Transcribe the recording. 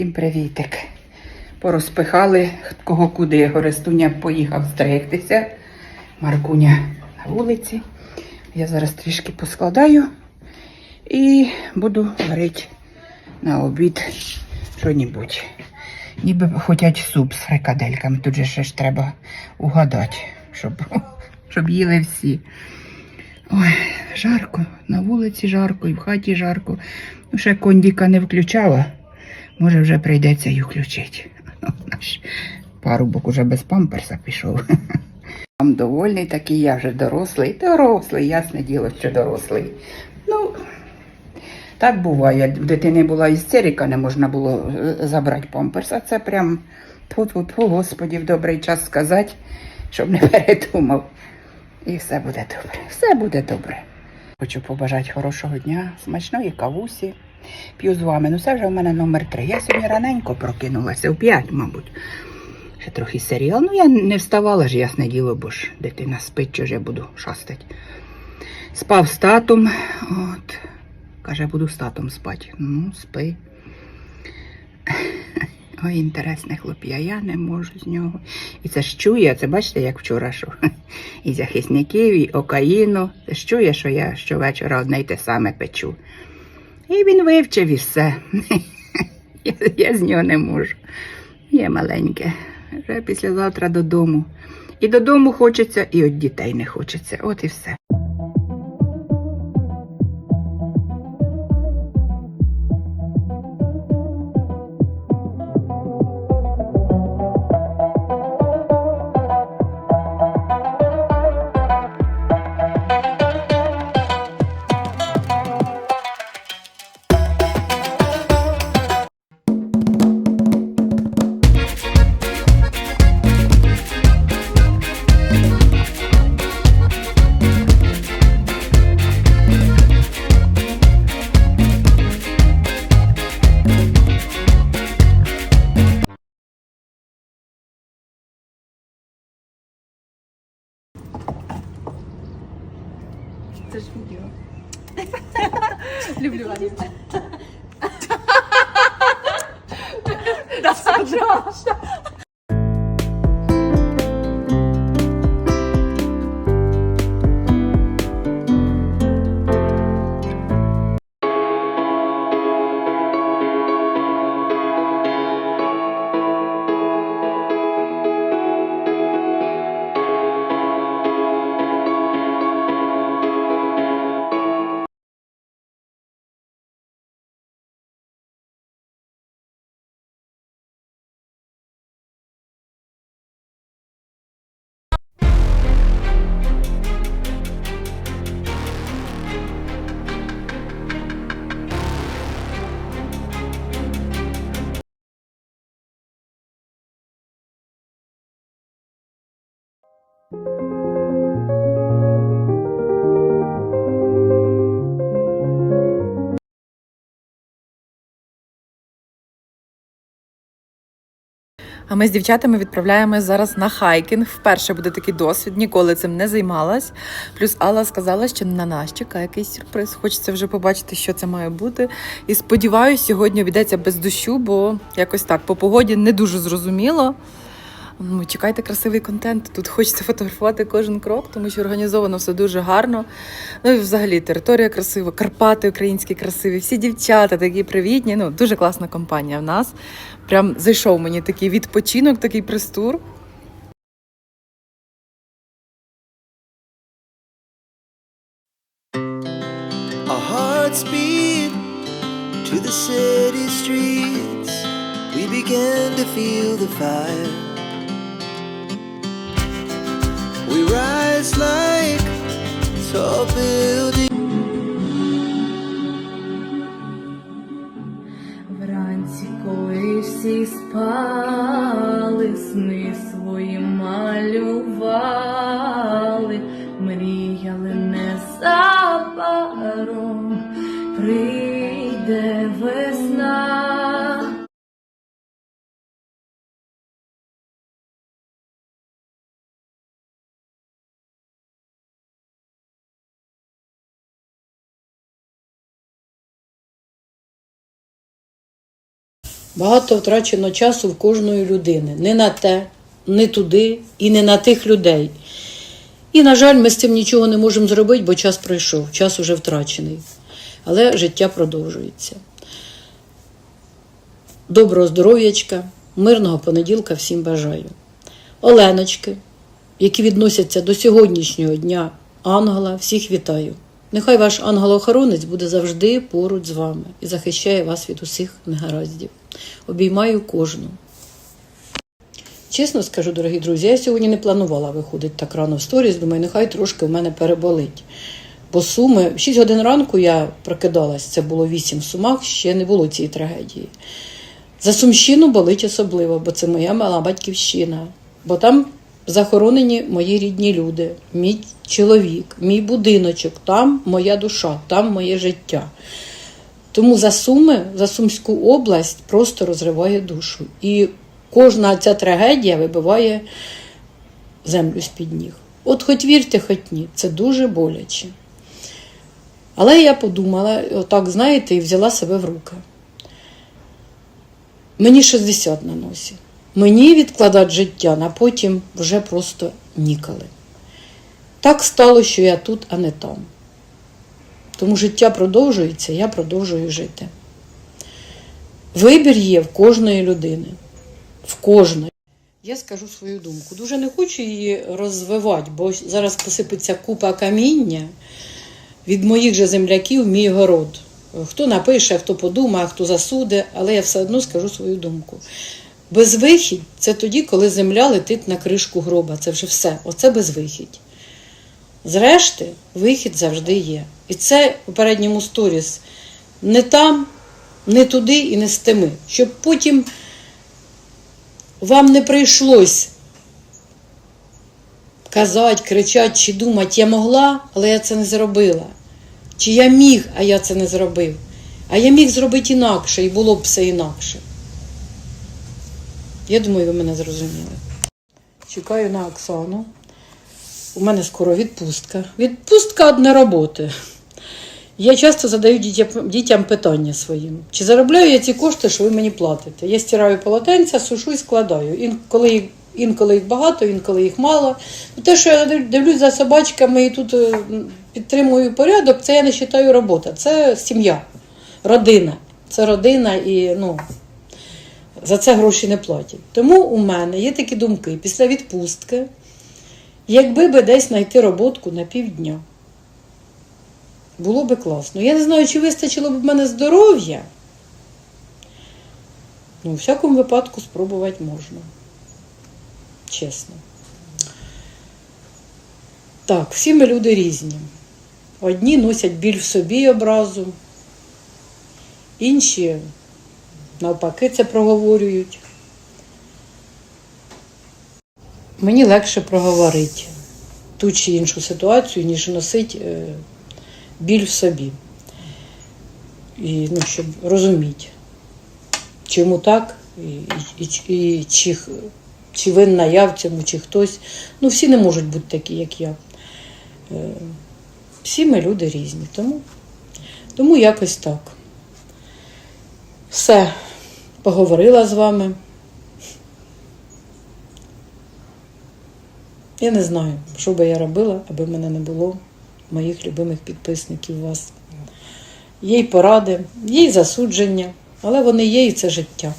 Всім привітик. Порозпихали кого куди. Горестуня поїхав стригтися. Маркуня на вулиці. Я зараз трішки поскладаю і буду варити на обід що-небудь. Ніби хотять суп з фрикадельками. Тут же ще ж треба угадати, щоб, щоб їли всі. Ой, жарко, на вулиці жарко і в хаті жарко. Ну, ще кондіка не включала. Може, вже прийдеться її включити. Наш парубок уже без памперса пішов. Там довольний такий, я вже дорослий. Дорослий, ясне діло, що дорослий. Ну, так буває. В дитини була істерика, не можна було е, забрати памперс. Це прям тьфу-тьфу-тьфу, Господі, в добрий час сказати, щоб не передумав. І все буде добре. Все буде добре. Хочу побажати хорошого дня, смачної кавусі. П'ю з вами. Ну це вже в мене номер три. Я сьогодні раненько прокинулася, в п'ять, мабуть. Ще трохи серіал. Ну я не вставала ж, ясне діло, бо ж дитина спить, чого ж я буду шастати. Спав з татом. От. Каже, буду з татом спати. Ну, спи. Ой, інтересне хлоп'я, я не можу з нього. І це ж чує, це бачите, як вчора, що і захисників, і окаїну. Це ж чує, що я щовечора одне й те саме печу. І він вивчив і все. Я, я з нього не можу. Є маленьке. Вже післязавтра додому. І додому хочеться, і від дітей не хочеться. От і все. Це ж відео. Люблю вас. А ми з дівчатами відправляємось зараз на хайкінг. Вперше буде такий досвід, ніколи цим не займалась. Плюс Алла сказала, що на нас чекає якийсь сюрприз. Хочеться вже побачити, що це має бути. І сподіваюся, сьогодні обійдеться без дощу, бо якось так по погоді не дуже зрозуміло. Ну, чекайте красивий контент. Тут хочеться фотографувати кожен крок, тому що організовано все дуже гарно. Ну і взагалі територія красива, Карпати українські красиві, всі дівчата такі привітні. Ну, дуже класна компанія в нас. Прям зайшов мені такий відпочинок, такий пристур. To the city streets. We began to feel the fire. We rise like tall buildings. Вранці, коли всі спали, сни свої малювали, мріяли незабаром, прийде Багато втрачено часу в кожної людини. Не на те, не туди і не на тих людей. І, на жаль, ми з цим нічого не можемо зробити, бо час пройшов, час уже втрачений. Але життя продовжується. Доброго здоров'ячка, мирного понеділка всім бажаю. Оленочки, які відносяться до сьогоднішнього дня ангела, всіх вітаю. Нехай ваш ангел-охоронець буде завжди поруч з вами і захищає вас від усіх негараздів. Обіймаю кожну. Чесно скажу, дорогі друзі, я сьогодні не планувала виходити так рано в сторіс. Думаю, нехай трошки в мене переболить. Бо суми, в 6 годин ранку я прокидалась, це було 8 в сумах, ще не було цієї трагедії. За Сумщину болить особливо, бо це моя мала батьківщина. Бо там захоронені мої рідні люди, мій чоловік, мій будиночок, там моя душа, там моє життя. Тому за Суми, за Сумську область просто розриває душу. І кожна ця трагедія вибиває землю з-під ніг. От хоч вірте, хоч ні, це дуже боляче. Але я подумала, отак, знаєте, і взяла себе в руки. Мені 60 на носі. Мені відкладати життя на потім вже просто ніколи. Так стало, що я тут, а не там. Тому життя продовжується, я продовжую жити. Вибір є в кожної людини. В кожної. Я скажу свою думку. Дуже не хочу її розвивати, бо зараз посипеться купа каміння від моїх же земляків мій город. Хто напише, хто подумає, хто засуде, але я все одно скажу свою думку. Безвихідь це тоді, коли земля летить на кришку гроба. Це вже все. Оце безвихідь. Зрешти, вихід завжди є. І це у передньому сторіс не там, не туди і не з тими. Щоб потім вам не прийшлось казати, кричати чи думати, я могла, але я це не зробила. Чи я міг, а я це не зробив. А я міг зробити інакше, і було б все інакше. Я думаю, ви мене зрозуміли. Чекаю на Оксану. У мене скоро відпустка. Відпустка від роботи. Я часто задаю дітям, питання своїм. Чи заробляю я ці кошти, що ви мені платите? Я стираю полотенця, сушу і складаю. Інколи інколи їх багато, інколи їх мало. Ну, те, що я дивлюсь за собачками і тут е, підтримую порядок, це я не вважаю робота. Це сім'я, родина. Це родина і ну, за це гроші не платять. Тому у мене є такі думки після відпустки, якби би десь знайти роботку на півдня. Було би класно. Я не знаю, чи вистачило б в мене здоров'я. Ну, у всякому випадку спробувати можна. Чесно. Так, всі ми люди різні. Одні носять біль в собі образу, інші навпаки це проговорюють. Мені легше проговорити ту чи іншу ситуацію, ніж носити е, біль в собі. І, ну, щоб розуміти, чому так, і, і, і чи, чи винна я в цьому, чи хтось. Ну, всі не можуть бути такі, як я. Е, Всі ми люди різні. Тому, тому якось так. Все, поговорила з вами. Я не знаю, що би я робила, аби в мене не було моїх любимих підписників вас. Є й поради, є й засудження, але вони є і це життя.